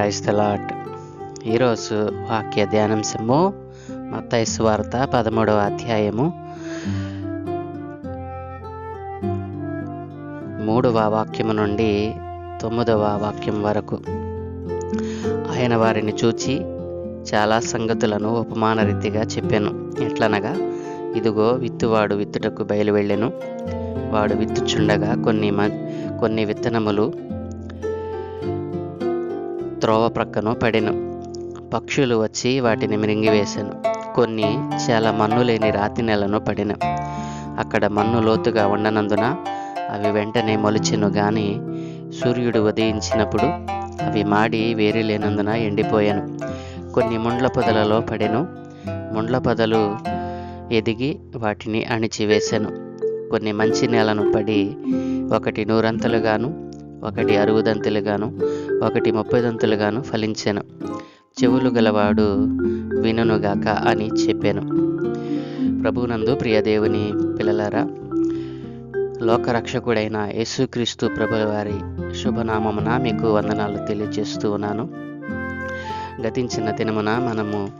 Praise తలాట్ ఈరోజు వాక్య ధ్యానాంశము మత్తైసు వార్త పదమూడవ అధ్యాయము. మూడవ వాక్యము నుండి తొమ్మిదవ వాక్యం వరకు. ఆయన వారిని చూచి చాలా సంగతులను ఉపమాన రీతిగా చెప్పాను. ఎట్లనగా ఇదిగో విత్తువాడు విత్తుటకు బయలువెళ్ళెను. వాడు విత్తుచుండగా కొన్ని మ కొన్ని విత్తనములు త్రోవ ప్రక్కన పడెను. పక్షులు వచ్చి వాటిని మిరింగివేశాను కొన్ని చాలా మన్ను లేని రాతి నెలను పడిన. అక్కడ మన్ను లోతుగా ఉండనందున అవి వెంటనే మొలిచెను గాని సూర్యుడు ఉదయించినప్పుడు అవి మాడి వేరే లేనందున ఎండిపోయాను. కొన్ని ముండ్ల పొదలలో పడెను. ముండ్ల పొదలు ఎదిగి వాటిని అణిచివేశాను కొన్ని మంచి నేలను పడి ఒకటి నూరంతలుగాను ఒకటి అరుగుదంతులుగాను ఒకటి ముప్పై దంతులుగాను ఫలించాను. చెవులు గలవాడు వినునుగాక అని చెప్పాను. ప్రభునందు ప్రియదేవుని పిల్లలారా లోకరక్షకుడైన యేసుక్రీస్తు ప్రభుల వారి శుభనామమున మీకు వందనాలు తెలియజేస్తూ ఉన్నాను. గతించిన దినమున మనము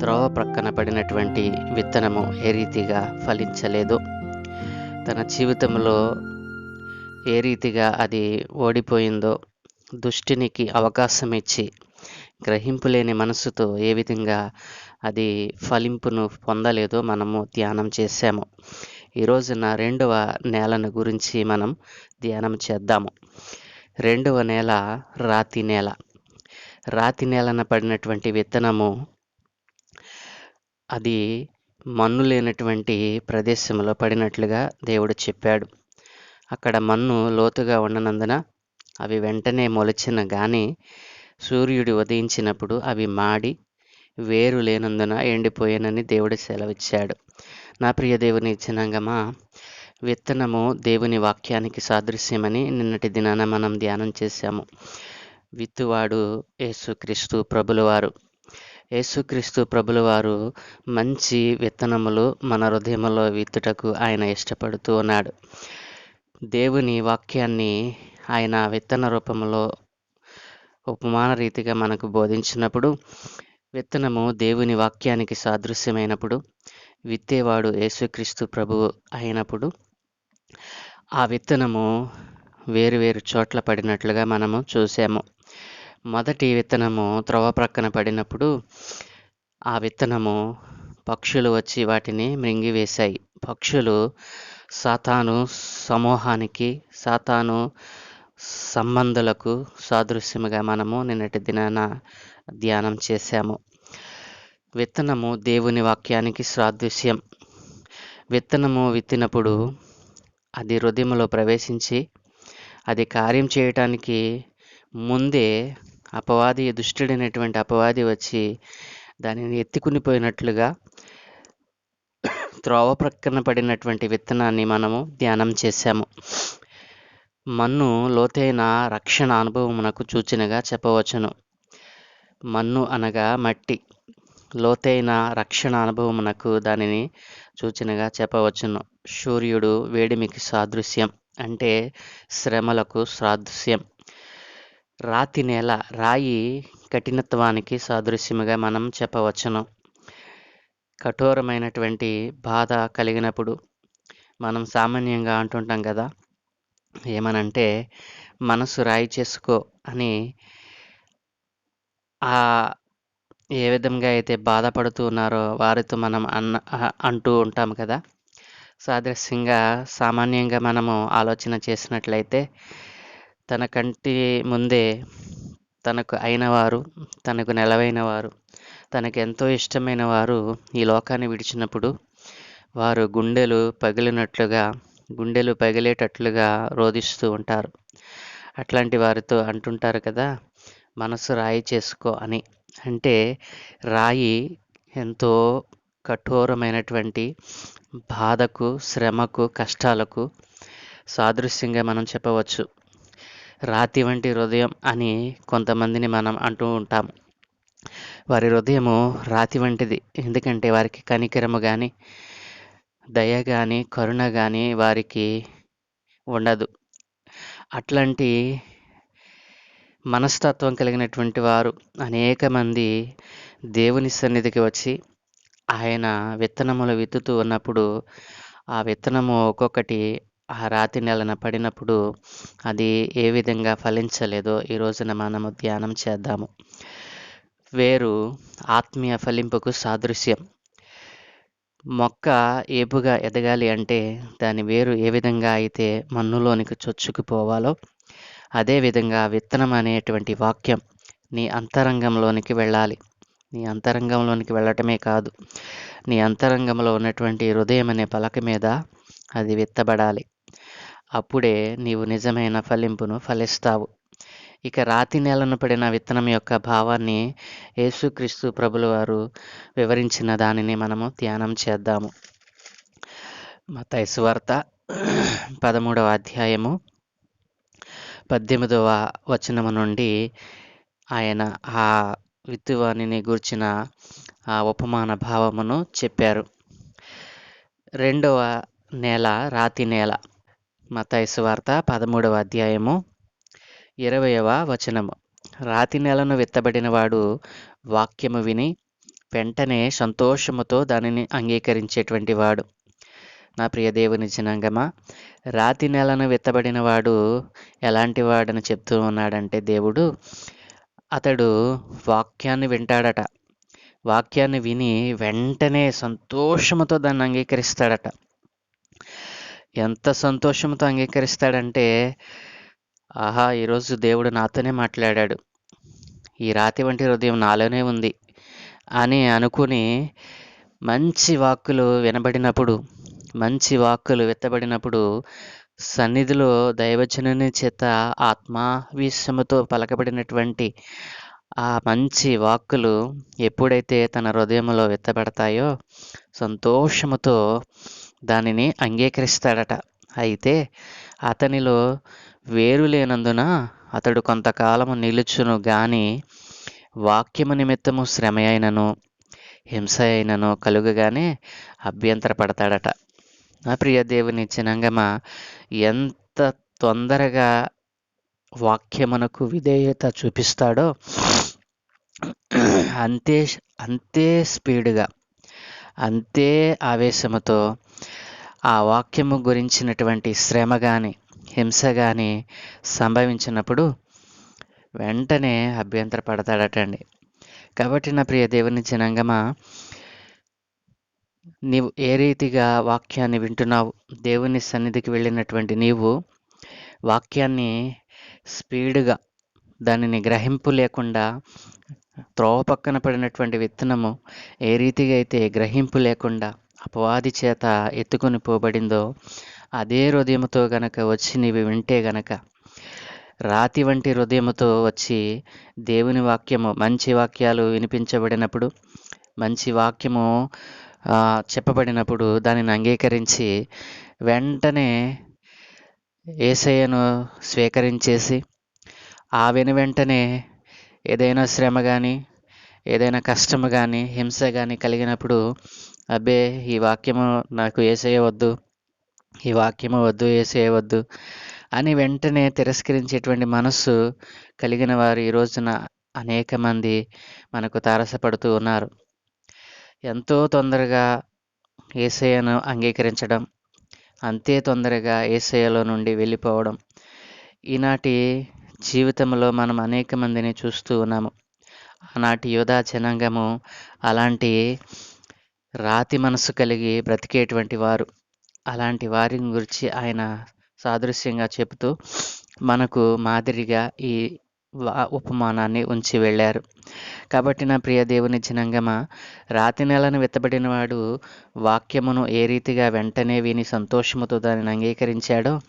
త్రోవ ప్రక్కన పడినటువంటి విత్తనము ఏ రీతిగా ఫలించలేదు? తన జీవితంలో ఏ రీతిగా అది ఓడిపోయిందో దుష్టినికి అవకాశం ఇచ్చి గ్రహింపు లేని మనసుతో ఏ విధంగా అది ఫలింపును పొందలేదో మనము ధ్యానం చేశాము. ఈరోజున రెండవ నేలను గురించి మనం ధ్యానం చేద్దాము. రెండవ నేల రాతి నేల. రాతి నేలన పడినటువంటి విత్తనము అది మన్ను లేనటువంటి ప్రదేశంలో పడినట్లుగా దేవుడు చెప్పాడు. అక్కడ మన్ను లోతుగా ఉండనందున అవి వెంటనే మొలచిన కానీ సూర్యుడు ఉదయించినప్పుడు అవి మాడి వేరు లేనందున ఎండిపోయానని దేవుడు సెలవిచ్చాడు. నా ప్రియ దేవుని జనాంగమా విత్తనము దేవుని వాక్యానికి సాదృశ్యమని నిన్నటి దినాన మనం ధ్యానం చేశాము. విత్తువాడు యేసుక్రీస్తు ప్రభులవారు. యేసుక్రీస్తు ప్రభులవారు మంచి విత్తనములు మన హృదయంలో విత్తుటకు ఆయన ఇష్టపడుతూ ఉన్నాడు. దేవుని వాక్యాన్ని ఆయన విత్తన రూపంలో ఉపమాన రీతిగా మనకు బోధించినప్పుడు విత్తనము దేవుని వాక్యానికి సాదృశ్యమైనప్పుడు విత్తేవాడు యేసుక్రీస్తు ప్రభువు అయినప్పుడు ఆ విత్తనము వేరు వేరు చోట్ల పడినట్లుగా మనము చూసాము. మొదటి విత్తనము త్రవ ప్రక్కన పడినప్పుడు ఆ విత్తనము పక్షులు వచ్చి వాటిని మృంగివేశాయి. పక్షులు సాతాను సమూహానికి సాతాను సంబంధులకు సాదృశ్యముగా మనము నిన్నటి దినాన ధ్యానం చేశాము. విత్తనము దేవుని వాక్యానికి సాదృశ్యం. విత్తనము విత్తినప్పుడు అది హృదయంలో ప్రవేశించి అది కార్యం చేయటానికి ముందే అపవాది దుష్టుడైనటువంటి అపవాది వచ్చి దానిని ఎత్తుకుని పోయినట్లుగా త్రోవ ప్రక్కన పడినటువంటి విత్తనాన్ని మనము ధ్యానం చేశాము. మన్ను లోతైన రక్షణ అనుభవమునకు సూచనగా చెప్పవచ్చును. మన్ను అనగా మట్టి. లోతైన రక్షణ అనుభవమునకు దానిని సూచనగా చెప్పవచ్చును. సూర్యుడు వేడిమికి సాదృశ్యం అంటే శ్రమలకు సాదృశ్యం. రాతి నేల రాయి కఠినత్వానికి సాదృశ్యముగా మనం చెప్పవచ్చును. కఠోరమైనటువంటి బాధ కలిగినప్పుడు మనం సామాన్యంగా అంటుంటాం కదా ఏమనంటే మనసు రాయి చేసుకో అని ఆ ఏ విధంగా అయితే బాధపడుతూ ఉన్నారో వారితో మనం అన్న అంటూ ఉంటాం కదా. సాదృశ్యంగా సామాన్యంగా మనము ఆలోచన చేసినట్లయితే తన కంటి ముందే తనకు అయినవారు తనకు నెలవైన వారు తనకు ఎంతో ఇష్టమైన వారు ఈ లోకాన్ని విడిచినప్పుడు వారు గుండెలు పగిలినట్లుగా గుండెలు పగిలేటట్లుగా రోధిస్తూ ఉంటారు. అట్లాంటి వారితో అంటుంటారు కదా మనసు రాయి చేసుకో అని. అంటే రాయి ఎంతో కఠోరమైనటువంటి బాధకు శ్రమకు కష్టాలకు సాదృశ్యంగా మనం చెప్పవచ్చు. రాతి వంటి హృదయం అని కొంతమందిని మనం అంటూ ఉంటాం. వారి హృదయము రాతి వంటిది. ఎందుకంటే వారికి కనికరము కానీ దయ కానీ కరుణ కానీ వారికి ఉండదు. అట్లాంటి మనస్తత్వం కలిగినటువంటి వారు అనేక మంది దేవుని సన్నిధికి వచ్చి ఆయన విత్తనములు విత్తుతూ ఉన్నప్పుడు ఆ విత్తనము ఒక్కొక్కటి ఆ రాతి నెలన పడినప్పుడు అది ఏ విధంగా ఫలించలేదో ఈ రోజున మనము ధ్యానం చేద్దాము. వేరు ఆత్మీయ ఫలింపుకు సాదృశ్యం. మొక్క ఏపుగా ఎదగాలి అంటే దాని వేరు ఏ విధంగా అయితే మన్నులోనికి చొచ్చుకుపోవాలో అదేవిధంగా విత్తనం అనేటువంటి వాక్యం నీ అంతరంగంలోనికి వెళ్ళాలి. నీ అంతరంగంలోనికి వెళ్ళటమే కాదు నీ అంతరంగంలో ఉన్నటువంటి హృదయం అనే పలక మీద అది విత్తబడాలి. అప్పుడే నీవు నిజమైన ఫలింపును ఫలిస్తావు. ఇక రాతి నేలను పడిన విత్తనం యొక్క భావాన్ని యేసుక్రీస్తు ప్రభుల వారు వివరించిన దానిని మనము ధ్యానం చేద్దాము. మత వార్త పదమూడవ అధ్యాయము పద్దెనిమిదవ వచనము నుండి ఆయన ఆ విత్తువాణిని గూర్చిన ఆ ఉపమాన భావమును చెప్పారు. రెండవ నేల రాతి నేల. మత్తయి వార్త పదమూడవ అధ్యాయము ఇరవయవ వచనము రాతి నెలను విత్తబడినవాడు వాక్యము విని వెంటనే సంతోషముతో దానిని అంగీకరించేటువంటి వాడు. నా ప్రియ దేవుని జనాంగమా రాతి నెలను విత్తబడినవాడు ఎలాంటి వాడని చెప్తూ ఉన్నాడంటే దేవుడు అతడు వాక్యాన్ని వింటాడట. వాక్యాన్ని విని వెంటనే సంతోషముతో దాన్ని అంగీకరిస్తాడట. ఎంత సంతోషంతో అంగీకరిస్తాడంటే ఆహా ఈరోజు దేవుడు నాతోనే మాట్లాడాడు. ఈ రాతి వంటి హృదయం నాలోనే ఉంది అని అనుకుని మంచి వాక్కులు వినబడినప్పుడు మంచి వాక్కులు విత్తబడినప్పుడు సన్నిధిలో దైవజనుని చేత ఆత్మావిశ్వముతో పలకబడినటువంటి ఆ మంచి వాక్కులు ఎప్పుడైతే తన హృదయంలో విత్తబడతాయో సంతోషముతో దానిని అంగీకరిస్తాడట. అయితే అతనిలో వేరు లేనందున అతడు కొంతకాలము నిలుచును గాని వాక్యము నిమిత్తము శ్రమ అయినను హింస అయినను కలుగగానే అభ్యంతరపడతాడట. నా ప్రియ దేవుని చినంగమ ఎంత తొందరగా వాక్యమునకు విధేయత చూపిస్తాడో అంతే అంతే స్పీడ్గా అంతే ఆవేశముతో ఆ వాక్యము గురించినటువంటి శ్రమ కానీ హింస కానీ సంభవించినప్పుడు వెంటనే అభ్యంతర పడతాడటండి కాబట్టి నా ప్రియ దేవుని జనంగమా నీవు ఏ రీతిగా వాక్యాన్ని వింటున్నావు? దేవుని సన్నిధికి వెళ్ళినటువంటి నీవు వాక్యాన్ని స్పీడ్గా దానిని గ్రహింపు లేకుండా త్రోవ పక్కన పడినటువంటి విత్తనము ఏ రీతిగా అయితే గ్రహింపు లేకుండా అపవాది చేత ఎత్తుకొని పోబడిందో అదే హృదయముతో గనక వచ్చి నీవి వింటే గనక రాతి వంటి హృదయముతో వచ్చి దేవుని వాక్యము మంచి వాక్యాలు వినిపించబడినప్పుడు మంచి వాక్యము చెప్పబడినప్పుడు దానిని అంగీకరించి వెంటనే ఏసయ్యను స్వీకరించేసి ఆ వెను వెంటనే ఏదైనా శ్రమ కానీ ఏదైనా కష్టము కానీ హింస కానీ కలిగినప్పుడు అబ్బే ఈ వాక్యము నాకు ఏసయ్య వద్దు ఈ వాక్యము వద్దు ఏసయ్య వద్దు అని వెంటనే తిరస్కరించేటువంటి మనస్సు కలిగిన వారు ఈ రోజున అనేక మంది మనకు తారసపడుతూ ఉన్నారు. ఎంతో తొందరగా ఏసయ్యను అంగీకరించడం అంతే తొందరగా ఏసయ్యలో నుండి వెళ్ళిపోవడం. ఈనాటి జీవితంలో మనం అనేక మందిని చూస్తూ ఉన్నాము. ఆనాటి యోధా జనాంగము అలాంటి రాతి మనసు కలిగి బ్రతికేటువంటి వారు. అలాంటి వారిని గురించి ఆయన సాదృశ్యంగా చెబుతూ మనకు మాదిరిగా ఈ ఉపమానాన్ని ఉంచి వెళ్ళారు. కాబట్టి నా ప్రియ దేవుని జనంగమ రాతి నెలను విత్తబడిన వాడు వాక్యమును ఏ రీతిగా వెంటనే విని సంతోషముతో దానిని అంగీకరించాడో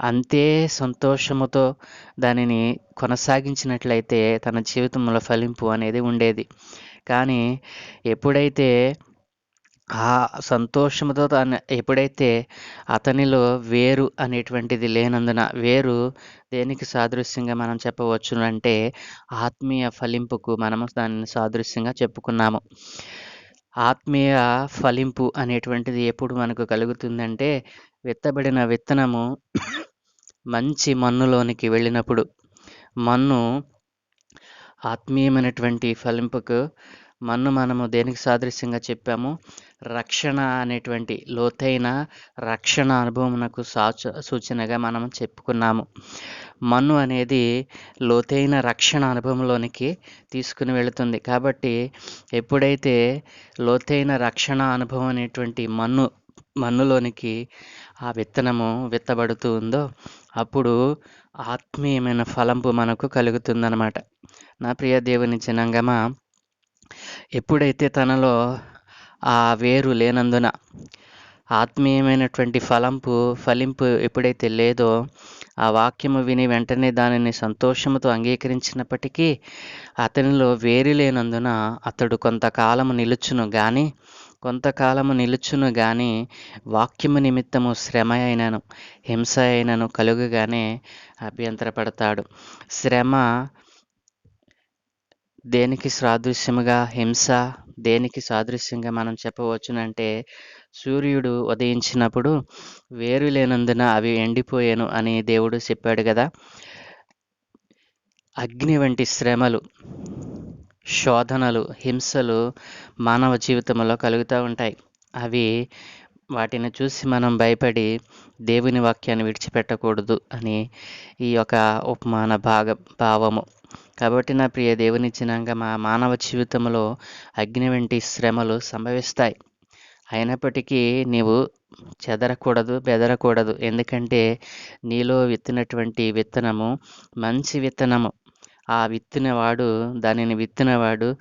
అంతే సంతోషముతో దానిని కొనసాగించినట్లయితే తన జీవితంలో ఫలింపు అనేది ఉండేది. కానీ ఎప్పుడైతే ఆ సంతోషముతో తను ఎప్పుడైతే అతనిలో వేరు అనేటువంటిది లేనందున వేరు దేనికి సాదృశ్యంగా మనం చెప్పవచ్చు అంటే ఆత్మీయ ఫలింపుకు మనము దానిని సాదృశ్యంగా చెప్పుకున్నాము. ఆత్మీయ ఫలింపు అనేటువంటిది ఎప్పుడు మనకు కలుగుతుందంటే విత్తబడిన విత్తనము మంచి మన్నులోనికి వెళ్ళినప్పుడు. మన్ను ఆత్మీయమైనటువంటి ఫలింపుకు మన్ను మనము దేనికి సాదృశ్యంగా చెప్పాము? రక్షణ అనేటువంటి లోతైన రక్షణ అనుభవమునకు సాచ సూచనగా మనం చెప్పుకున్నాము. మన్ను అనేది లోతైన రక్షణ అనుభవంలోనికి తీసుకుని వెళుతుంది. కాబట్టి ఎప్పుడైతే లోతైన రక్షణ అనుభవం అనేటువంటి మన్ను మన్నులోనికి ఆ విత్తనము విత్తబడుతూ ఉందో అప్పుడు ఆత్మీయమైన ఫలంపు మనకు కలుగుతుందన్నమాట. నా ప్రియ దేవుని జనంగమా ఎప్పుడైతే తనలో ఆ వేరు లేనందున ఆత్మీయమైనటువంటి ఫలంపు ఫలింపు ఎప్పుడైతే లేదో ఆ వాక్యము విని వెంటనే దానిని సంతోషముతో అంగీకరించినప్పటికీ అతనిలో వేరు లేనందున అతడు కొంతకాలము నిలుచును కానీ కొంతకాలము నిలుచును గాని వాక్యము నిమిత్తము శ్రమ అయినను హింస అయినను కలుగుగానే అభ్యంతరపడతాడు. శ్రమ దేనికి సాదృశ్యముగా హింస దేనికి సాదృశ్యంగా మనం చెప్పవచ్చునంటే సూర్యుడు ఉదయించినప్పుడు వేరు లేనందున అవి ఎండిపోయాను అని దేవుడు చెప్పాడు కదా అగ్ని వంటి శ్రమలు శోధనలు హింసలు మానవ జీవితంలో కలుగుతూ ఉంటాయి. అవి వాటిని చూసి మనం భయపడి దేవుని వాక్యాన్ని విడిచిపెట్టకూడదు అని ఈ యొక్క ఉపమాన భాగ భావము. కాబట్టి నా ప్రియ దేవుని మా మానవ జీవితంలో అగ్ని వంటి శ్రమలు సంభవిస్తాయి. అయినప్పటికీ నీవు చెదరకూడదు బెదరకూడదు. ఎందుకంటే నీలో విత్తినటువంటి విత్తనము మంచి విత్తనము. ఆ విత్తినవాడు దానిని విత్తినవాడు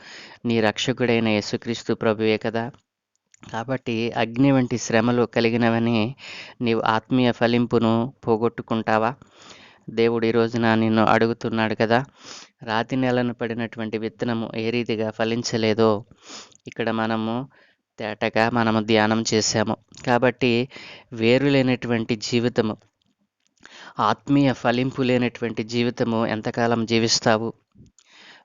నీ రక్షకుడైన యేసుక్రీస్తు ప్రభువే కదా. కాబట్టి అగ్ని వంటి శ్రమలు కలిగినవని నీవు ఆత్మీయ ఫలింపును పోగొట్టుకుంటావా? దేవుడు ఈ రోజున నిన్ను అడుగుతున్నాడు కదా. రాతి నెలను పడినటువంటి విత్తనము ఏ రీతిగా ఫలించలేదో ఇక్కడ మనము తేటగా మనము ధ్యానం చేశాము. కాబట్టి వేరు లేనటువంటి జీవితము ఆత్మీయ ఫలింపు లేనటువంటి జీవితము ఎంతకాలం జీవిస్తావు?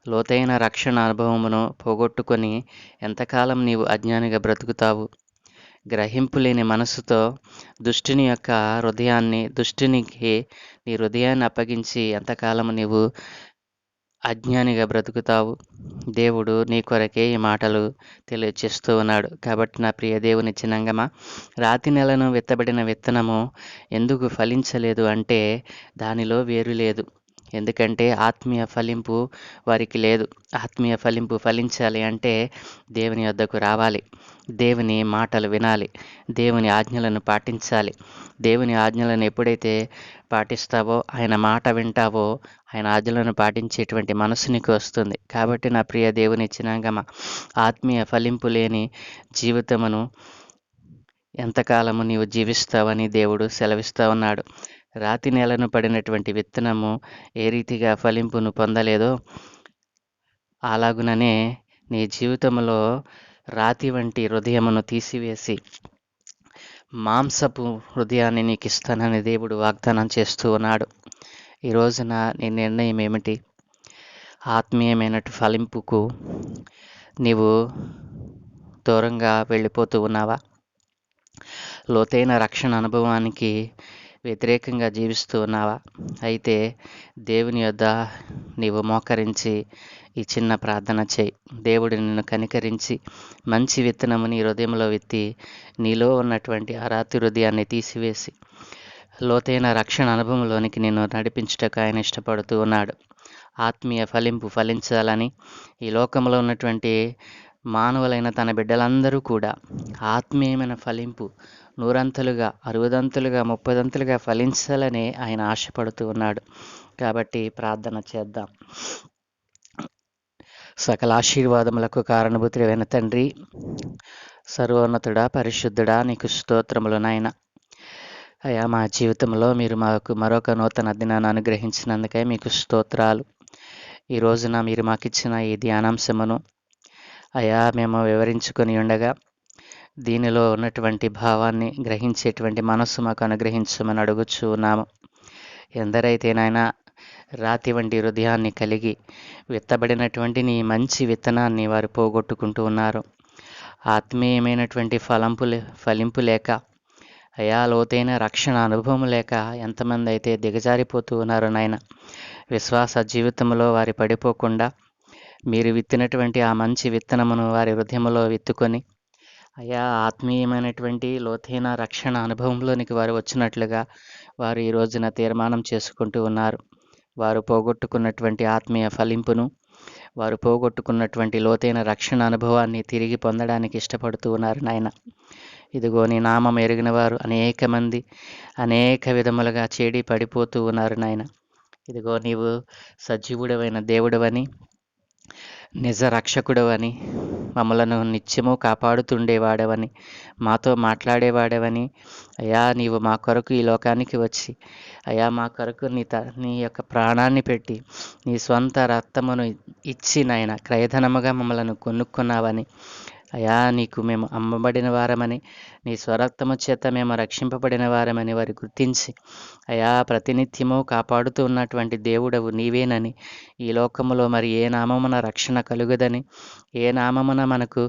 లోతైన రక్షణ అనుభవమును పోగొట్టుకొని ఎంతకాలం నీవు అజ్ఞానిగా బ్రతుకుతావు? గ్రహింపు లేని మనసుతో దుష్టుని యొక్క హృదయాన్ని దుష్టునికి నీ హృదయాన్ని అప్పగించి ఎంతకాలం నీవు అజ్ఞానిగా బ్రతుకుతావు? దేవుడు నీ కొరకే ఈ మాటలు తెలియచేస్తూ ఉన్నాడు. కాబట్టి నా ప్రియ దేవుని చిన్నంగమా రాతి నెలను విత్తబడిన విత్తనము ఎందుకు ఫలించలేదు అంటే దానిలో వేరు లేదు. ఎందుకంటే ఆత్మీయ ఫలింపు వారికి లేదు. ఆత్మీయ ఫలింపు ఫలించాలి అంటే దేవుని వద్దకు రావాలి. దేవుని మాటలు వినాలి. దేవుని ఆజ్ఞలను పాటించాలి. దేవుని ఆజ్ఞలను ఎప్పుడైతే పాటిస్తావో ఆయన మాట వింటావో ఆయన ఆజ్ఞలను పాటించేటువంటి మనసు నీకు వస్తుంది. కాబట్టి నా ప్రియ దేవుని ఇచ్చినాగమ ఆత్మీయ ఫలింపు లేని జీవితమును ఎంతకాలము నీవు జీవిస్తావని దేవుడు సెలవిస్తా ఉన్నాడు. రాతి నేలను పడినటువంటి విత్తనము ఏ రీతిగా ఫలింపును పొందలేదో అలాగుననే నీ జీవితంలో రాతి వంటి హృదయమును తీసివేసి మాంసపు హృదయాన్ని నీకు ఇస్తానని దేవుడు వాగ్దానం చేస్తూ ఉన్నాడు. ఈ రోజున నీ నిర్ణయం ఏమిటి? ఆత్మీయమైన ఫలింపుకు నీవు దూరంగా వెళ్ళిపోతూ ఉన్నావా? లోతైన రక్షణ అనుభవానికి వ్యతిరేకంగా జీవిస్తూ ఉన్నావా? అయితే దేవుని యొద్ద నీవు మోకరించి ఈ చిన్న ప్రార్థన చేయి. దేవుడు నిన్ను కనికరించి మంచి విత్తనము నీ హృదయంలో విత్తి నీలో ఉన్నటువంటి ఆ రాతి హృదయాన్ని తీసివేసి లోతైన రక్షణ అనుభవంలోనికి నిన్ను నడిపించుటకు ఆయన ఇష్టపడుతూ ఉన్నాడు. ఆత్మీయ ఫలింపు ఫలించాలని ఈ లోకంలో ఉన్నటువంటి మానవులైన తన బిడ్డలందరూ కూడా ఆత్మీయమైన ఫలింపు నూరంతలుగా అరవదంతులుగా ముప్పదంతులుగా ఫలించాలని ఆయన ఆశపడుతూ ఉన్నాడు. కాబట్టి ప్రార్థన చేద్దాం. సకల ఆశీర్వాదములకు కారణభూతుడైన తండ్రి సర్వోన్నతుడా పరిశుద్ధుడా నీకు స్తోత్రములు నాయన. అయా మా జీవితంలో మీరు మాకు మరొక నూతన దినాన్ని అనుగ్రహించినందుకే మీకు స్తోత్రాలు. ఈ రోజున మీరు మాకు ఇచ్చిన ఈ ధ్యానాంశమును అయా మేము వివరించుకొని ఉండగా దీనిలో ఉన్నటువంటి భావాన్ని గ్రహించేటువంటి మనస్సు మాకు అనుగ్రహించమని అడుగుచూ ఉన్నాము. ఎందరైతే నాయన రాతి వంటి హృదయాన్ని కలిగి విత్తబడినటువంటి నీ మంచి విత్తనాన్ని వారు పోగొట్టుకుంటూ ఉన్నారు. ఆత్మీయమైనటువంటి ఫలంపు లే- ఫలింపు లేక అయా లోతైన రక్షణ అనుభవం లేక ఎంతమంది అయితే దిగజారిపోతూ ఉన్నారు నాయన విశ్వాస జీవితంలో వారి పడిపోకుండా మీరు విత్తినటువంటి ఆ మంచి విత్తనమును వారి హృదయంలో విత్తుకొని అయా ఆత్మీయమైనటువంటి లోతైన రక్షణ అనుభవంలోనికి వారు వచ్చినట్లుగా వారు ఈ రోజున తీర్మానం చేసుకుంటూ ఉన్నారు. వారు పోగొట్టుకున్నటువంటి ఆత్మీయ ఫలింపును వారు పోగొట్టుకున్నటువంటి లోతైన రక్షణ అనుభవాన్ని తిరిగి పొందడానికి ఇష్టపడుతూ ఉన్నారు నాయన. ఇదిగో నీ నామం ఎరిగిన వారు అనేక మంది అనేక విధములుగా చేడి పడిపోతూ ఉన్నారు నాయన. ఇదిగో నీవు సజీవుడవైన దేవుడవని నిజ రక్షకుడవని మమ్మలను నిత్యము కాపాడుతుండేవాడవని మాతో మాట్లాడేవాడవని అయా నీవు మా కొరకు ఈ లోకానికి వచ్చి అయా మా కొరకు నీ త నీ యొక్క ప్రాణాన్ని పెట్టి నీ స్వంత రక్తమును ఇచ్చి నాయన క్రయధనముగా మమ్మలను కొనుక్కున్నావని అయా నీకు మేము అమ్మబడిన వారమని నీ స్వరక్తము చేత మేము రక్షింపబడిన వారమని వారు గుర్తించి అయా ప్రతినిత్యము కాపాడుతూ ఉన్నటువంటి దేవుడవు నీవేనని ఈ లోకములో మరి ఏ నామమున రక్షణ కలుగదని ఏ నామమున మనకు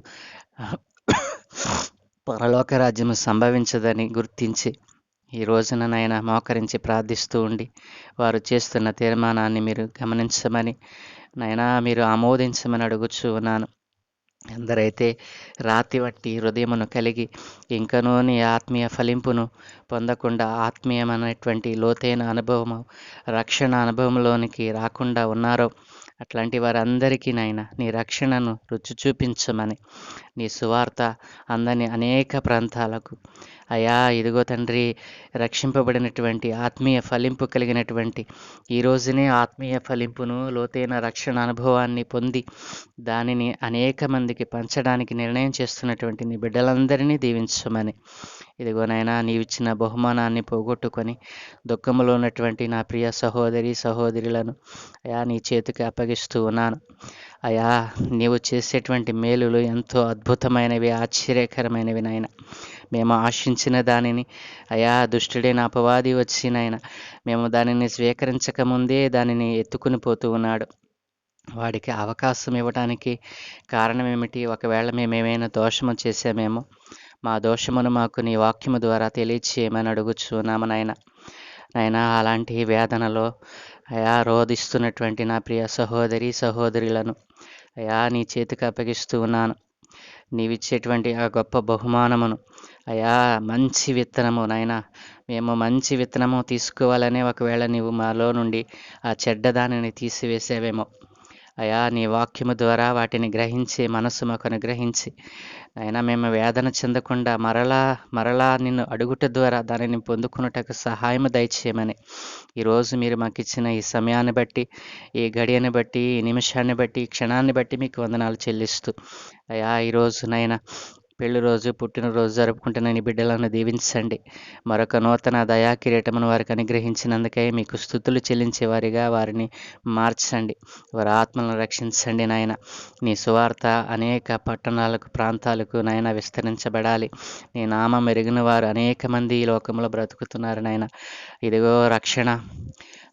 పరలోక రాజ్యము సంభవించదని గుర్తించి ఈ రోజున నాయన మోకరించి ప్రార్థిస్తూ ఉండి వారు చేస్తున్న తీర్మానాన్ని మీరు గమనించమని నైనా మీరు ఆమోదించమని అడుగుచూ ఉన్నాను. ఎందరైతే రాతి వట్టి హృదయమును కలిగి ఇంకనూ నీ ఆత్మీయ ఫలింపును పొందకుండా ఆత్మీయమైనటువంటి లోతైన అనుభవము రక్షణ అనుభవంలోనికి రాకుండా ఉన్నారో అట్లాంటి వారందరికీ నాయన నీ రక్షణను రుచి చూపించమని నీ సువార్త అందని అనేక ప్రాంతాలకు అయా ఇదిగో తండ్రి రక్షింపబడినటువంటి ఆత్మీయ ఫలింపు కలిగినటువంటి ఈ రోజునే ఆత్మీయ ఫలింపును లోతైన రక్షణ అనుభవాన్ని పొంది దానిని అనేక మందికి పంచడానికి నిర్ణయం చేస్తున్నటువంటి నీ బిడ్డలందరినీ దీవించమని. ఇదిగోనైనా నీవిచ్చిన బహుమానాన్ని పోగొట్టుకొని దుఃఖములో ఉన్నటువంటి నా ప్రియ సహోదరి సహోదరులను అయా నీ చేతికి అప్పగిస్తూ ఉన్నాను. అయా నీవు చేసేటువంటి మేలులు ఎంతో అద్భుతమైనవి ఆశ్చర్యకరమైనవి నాయన. మేము ఆశించిన దానిని. అయా దుష్టుడైన అపవాది వచ్చి నాయన మేము దానిని స్వీకరించక ముందే దానిని ఎత్తుకుని పోతూ ఉన్నాడు. వాడికి అవకాశం ఇవ్వడానికి కారణం ఏమిటి ఒకవేళ మేమేమైనా దోషము చేసామేమో మా దోషమును మాకు నీ వాక్యము ద్వారా తెలియచేయమని అడుగుచున్నాము నాయన. నాయన అలాంటి వేదనలో అయా రోధిస్తున్నటువంటి నా ప్రియ సహోదరి సహోదరులను అయా నీ చేతికి అప్పగిస్తూ ఉన్నాను. నీవిచ్చేటువంటి ఆ గొప్ప బహుమానమును. అయా మంచి విత్తనము నాయన. మేము మంచి విత్తనము తీసుకోవాలనే ఒకవేళ నీవు మాలో నుండి ఆ చెడ్డదానిని తీసివేసేవేమో. అయా నీ వాక్యము ద్వారా వాటిని గ్రహించి మనసు మాకు అనుగ్రహించి. అయినా మేము వేదన చెందకుండా మరలా మరలా నిన్ను అడుగుట ద్వారా దానిని పొందుకున్నటకు సహాయం దయచేయమని ఈరోజు మీరు మాకు ఇచ్చిన ఈ సమయాన్ని బట్టి ఈ గడియని బట్టి ఈ నిమిషాన్ని బట్టి ఈ క్షణాన్ని బట్టి మీకు వందనాలు చెల్లిస్తూ. అయా ఈరోజు నైనా పెళ్ళి రోజు పుట్టినరోజు జరుపుకుంటున్న నీ బిడ్డలను దీవించండి. మరొక నూతన దయా కిరీటమును వారికి అనుగ్రహించినందుకై మీకు స్థుతులు చెల్లించే వారిగా వారిని మార్చండి. వారి ఆత్మలను రక్షించండి నాయన. నీ సువార్త అనేక పట్టణాలకు ప్రాంతాలకు నాయన విస్తరించబడాలి. నీ నామ మెరిగిన వారు అనేక మంది ఈ లోకంలో బ్రతుకుతున్నారు నాయన. ఇదిగో రక్షణ.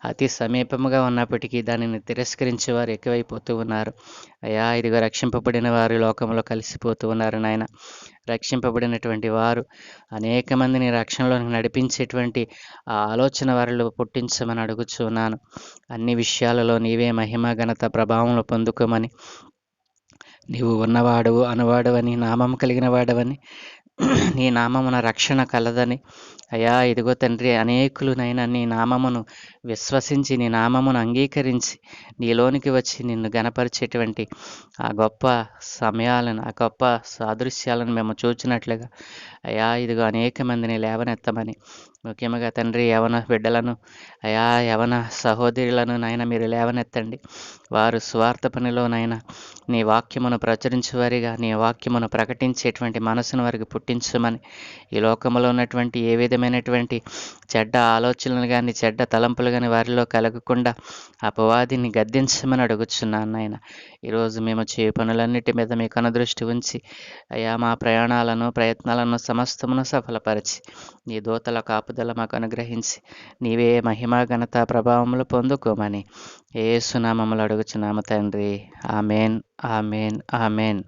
అతి సమీపముగా ఉన్నప్పటికీ దానిని తిరస్కరించే వారు ఎక్కువైపోతూ ఉన్నారు. అయ్యా ఇదిగో రక్షింపబడిన వారు లోకంలో కలిసిపోతూ ఉన్నారు నాయన. రక్షింపబడినటువంటి వారు అనేక మందిని రక్షణలోకి నడిపించేటువంటి ఆ ఆలోచన వారిలో పుట్టించమని అడుగుచున్నాను అన్ని విషయాలలో నీవే మహిమ ఘనత ప్రభావంలో పొందుకోమని. నీవు ఉన్నవాడవు అనువాడవని నామం కలిగిన వాడవని. నీ నామమున రక్షణ కలదని. అయా ఇదిగో తండ్రి అనేకులునైనా నీ నామమును విశ్వసించి నీ నామమును అంగీకరించి నీలోనికి వచ్చి నిన్ను గనపరిచేటువంటి ఆ గొప్ప సమయాలను ఆ గొప్ప సాదృశ్యాలను మేము చూచినట్లుగా అయా ఇదిగో అనేక మందిని లేవనెత్తమని. ముఖ్యంగా తండ్రి యవన బిడ్డలను అయా యవన సహోదరులను నాయన మీరు లేవనెత్తండి. వారు స్వార్థ పనిలో నీ వాక్యమును ప్రచురించేవారిగా నీ వాక్యమును ప్రకటించేటువంటి మనసును వారికి పుట్టించమని. ఈ లోకంలో ఉన్నటువంటి ఏ విధమైనటువంటి చెడ్డ ఆలోచనలు కానీ చెడ్డ తలంపులు కానీ వారిలో కలగకుండా అపవాదిని గద్దించమని అడుగుచున్నాను నాయన. ఈరోజు మేము చే పనులన్నిటి మీద మీ కనుదృష్టి ఉంచి అయా మా ప్రయాణాలను ప్రయత్నాలను సమస్తమును సఫలపరిచి నీ దూతల కాపుదల మాకు అనుగ్రహించి నీవే మహిమా ఘనత ప్రభావములు పొందుకోమని. ఏసునామములు నామ తండ్రి. ఆమెన్ ఆమెన్ ఆమెన్.